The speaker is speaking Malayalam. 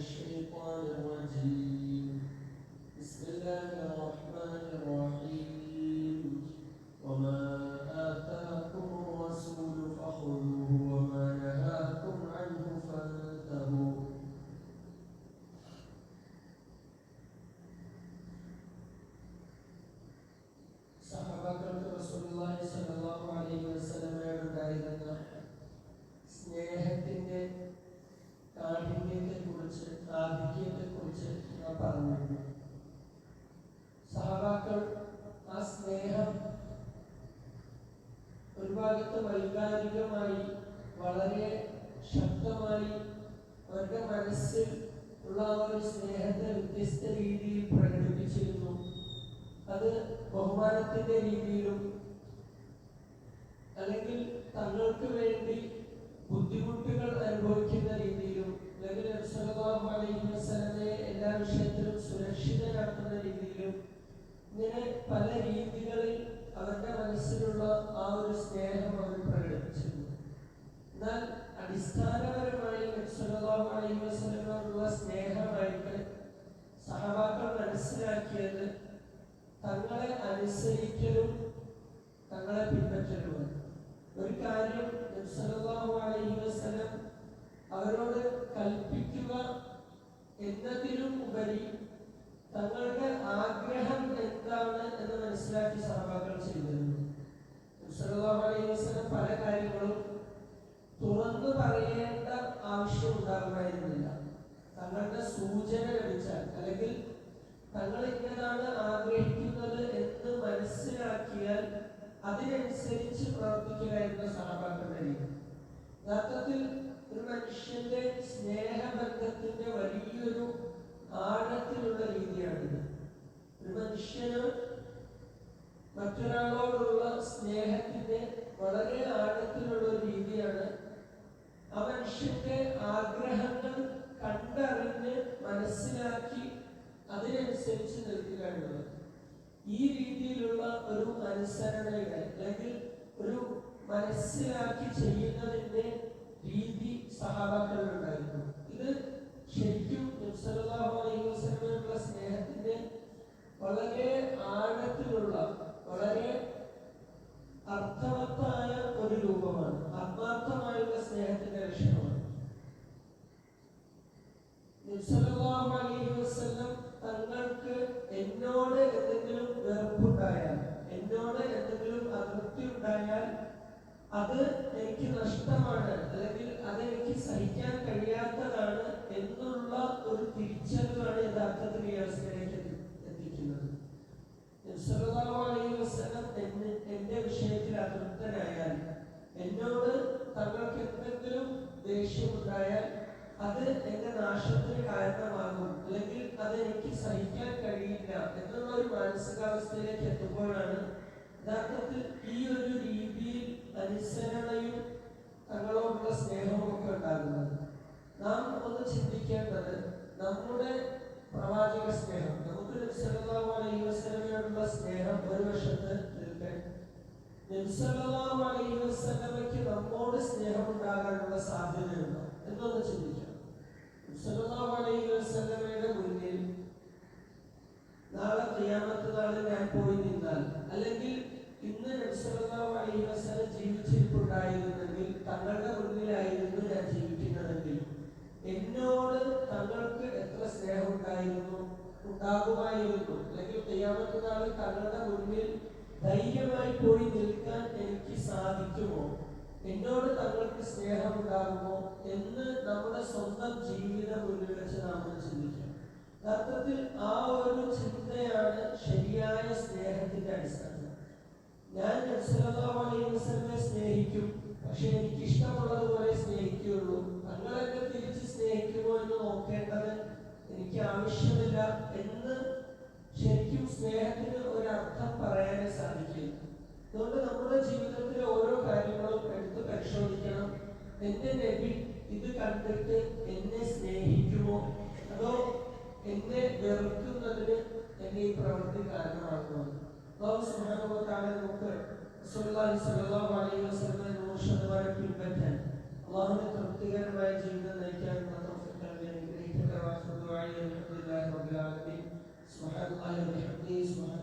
الشيطان الرجيم. بسم الله الرحمن الرحيم. وما آتاكم الرسول فخذوه وما نهاكم عنه فانتهوا. صحابة رسول الله صلى الله عليه وسلم വൈകാരികമായി വളരെ ശക്തമായി അവരുടെ മനസ്സിൽ ഉള്ള ഒരു സ്നേഹത്തെ വ്യത്യസ്ത രീതിയിൽ പ്രകടിപ്പിച്ചിരുന്നു. അത് ബഹുമാനത്തിന്റെ രീതിയിലും അല്ലെങ്കിൽ തങ്ങൾക്ക് വേണ്ടി ബുദ്ധിമുട്ടുകൾ അനുഭവിക്കുന്ന രീതിയിലും അല്ലെങ്കിൽ എല്ലാ വിഷയത്തിലും സുരക്ഷിതരാക്കുന്ന രീതിയിലും ഇങ്ങനെ പല രീതികളിൽ അവരുടെ മനസ്സിലുള്ള ആ ഒരു സ്നേഹം അവർ പ്രകടിപ്പിച്ചിരുന്നു. എന്നാൽ അടിസ്ഥാനപരമായി വസല്ലമയോടുള്ള സ്നേഹമായിട്ട് സഹവാക്കൾ മനസ്സിലാക്കിയത് തങ്ങളെ അനുസരിക്കലും തങ്ങളെ പിൻപറ്റലുമാണ്. ഒരു കാര്യം വസല്ലം അവരോട് കൽപ്പിക്കുക എന്നതിലും ഉപരി തങ്ങളുടെ ആഗ്രഹം എന്താണ് എന്ന് മനസ്സിലാക്കി സഹപാഠങ്ങൾ ചെയ്തിരുന്നു നബി സല്ലല്ലാഹു അലൈഹി വസല്ലം പല കാര്യങ്ങളും തുറന്നു പറയേണ്ട ആവശ്യം ഉണ്ടാകുമായിരുന്നില്ല തങ്ങളുടെ സൂചന ലഭിച്ചാൽ അല്ലെങ്കിൽ തങ്ങൾ ഇങ്ങനെയാണ് ആഗ്രഹിക്കുന്നത് എന്ന് മനസ്സിലാക്കിയാൽ അതിനനുസരിച്ച് പ്രവർത്തിക്കുക എന്ന രീതി യഥാർത്ഥത്തിൽ ഒരു മനുഷ്യന്റെ സ്നേഹബന്ധത്തിന്റെ വലിയൊരു ആഴത്തിലുള്ള രീതിയാണിത്. ഒരു മനുഷ്യന് മറ്റൊരാളോടുള്ള സ്നേഹത്തിന്റെ വളരെ ആഴത്തിലുള്ള ഒരു രീതിയാണ് ആ മനുഷ്യന്റെ ആഗ്രഹങ്ങൾ കണ്ടറിഞ്ഞ് മനസ്സിലാക്കി അതിനനുസരിച്ച് നിൽക്കുക എന്നുള്ളത് ഈ രീതിയിലുള്ള ഒരു അനുസരണയുടെ അല്ലെങ്കിൽ ഒരു മനസ്സിലാക്കി ചെയ്യുന്നതിന്റെ രീതി സഹാബാക്കളിലുണ്ടായിരുന്നു ഇത് ശരിക്കും അലൈഹി വസല്ലമയുള്ള സ്നേഹത്തിന്റെ വളരെ ആഴത്തിലുള്ള വളരെ അർത്ഥവത്തായ ഒരു രൂപമാണ് ആത്മാർത്ഥമായുള്ള സ്നേഹത്തിന്റെ ലക്ഷണമാണ് നബ്സല്ലാഹു അലൈഹി വസല്ലം തങ്ങൾക്ക് എന്നോട് എന്തെങ്കിലും വെറുപ്പുണ്ടായാൽ എന്നോട് എന്തെങ്കിലും അതൃപ്തി ഉണ്ടായാൽ അത് എനിക്ക് നഷ്ടമാണ് അല്ലെങ്കിൽ അതെനിക്ക് സഹിക്കാൻ കഴിയാത്തതാണ് എന്നുള്ള ഒരു തിരിച്ചറിവാണ് യഥാർത്ഥത്തിൽ ഈ അവസ്ഥയിലേക്ക് എത്തിക്കുന്നത്. എന്റെ വിഷയത്തിൽ അതൃപ്തനായാൽ എന്നോട് തങ്ങൾക്ക് എന്തെങ്കിലും ദേഷ്യമുണ്ടായാൽ അത് എന്റെ നാശത്തിന് കാരണമാകും അല്ലെങ്കിൽ അത് എനിക്ക് സഹിക്കാൻ കഴിയില്ല എന്നുള്ള ഒരു മാനസികാവസ്ഥയിലേക്ക് എത്തുമ്പോഴാണ് യഥാർത്ഥത്തിൽ ഈ ഒരു രീതിയിൽ അനുസരണയും തങ്ങളോടുള്ള സ്നേഹവും ഒക്കെ ഉണ്ടാകുന്നത്. നാം ഒന്ന് ചിന്തിക്കേണ്ടത് നമ്മുടെ പ്രവാചക സ്നേഹം നമുക്ക് വസല്ലമയോടുള്ള സ്നേഹം ഒരു വശത്ത് വസല്ലമയ്ക്ക് നമ്മോട് സ്നേഹം ഉണ്ടാകാനുള്ള സാധ്യതയുണ്ടോ? എന്നൊന്ന് ചിന്തിക്കാം വസല്ലമയുടെ മുന്നിൽ നാളെ ഖിയാമത്ത് നാളിൽ ഞാൻ പോയി നിന്നാൽ അല്ലെങ്കിൽ ഇന്ന് അലൈഹി വസല്ലം ജീവിച്ചിരിപ്പുണ്ടായിരുന്നെങ്കിൽ തങ്ങളുടെ മുന്നിലായിരുന്നു ഞാൻ ജീവിക്കുന്നതെങ്കിൽ എന്നോട് തങ്ങൾക്ക് എത്ര സ്നേഹം ഉണ്ടായിരുന്നു ഉണ്ടാകുമായിരുന്നു. അല്ലെങ്കിൽ നാളിൽ തങ്ങളുടെ മുന്നിൽ ധൈര്യമായി പോയി നിൽക്കാൻ എനിക്ക് സാധിക്കുമോ? എന്നോട് തങ്ങൾക്ക് സ്നേഹം ഉണ്ടാകുമോ എന്ന് നമ്മുടെ സ്വന്തം ജീവിതം മുന്നിൽ വെച്ച് നാം ചിന്തിക്കാം യഥാർത്ഥത്തിൽ ആ ഒരു ചിന്തയാണ് ശരിയായ സ്നേഹത്തിന്റെ അടിസ്ഥാനം ഞാൻ നബ്സല്ലല്ലാഹു അലൈഹി വസല്ലമയെ സ്നേഹിക്കും. പക്ഷെ എനിക്ക് ഇഷ്ടമുള്ളതുപോലെ സ്നേഹിക്കുകയുള്ളൂ. തങ്ങളെന്നെ തിരിച്ച് സ്നേഹിക്കുമോ എന്ന് നോക്കേണ്ടത് എനിക്ക് ആവശ്യമില്ല എന്ന് ശരിക്കും സ്നേഹത്തിന് ഒരർത്ഥം പറയാനേ സാധിക്കില്ല അതുകൊണ്ട് നമ്മുടെ ജീവിതത്തിലെ ഓരോ കാര്യങ്ങളും എടുത്ത് പരിശോധിക്കണം. എന്റെ നബി ഇത് കണ്ടിട്ട് എന്നെ സ്നേഹിക്കുമോ? അതോ എന്നെ വെറുക്കുന്നതിന് എന്നെ ഈ പ്രവൃത്തി കാരണമാകുമോ رسول الله صلى الله عليه وسلم مرشد بارك بالبتن اللهم توفيقنا ويجعلنا نجانا توفيقا بين يديك واخر دعائي الحمد لله رب العالمين سبحان الله وبحمده سبحان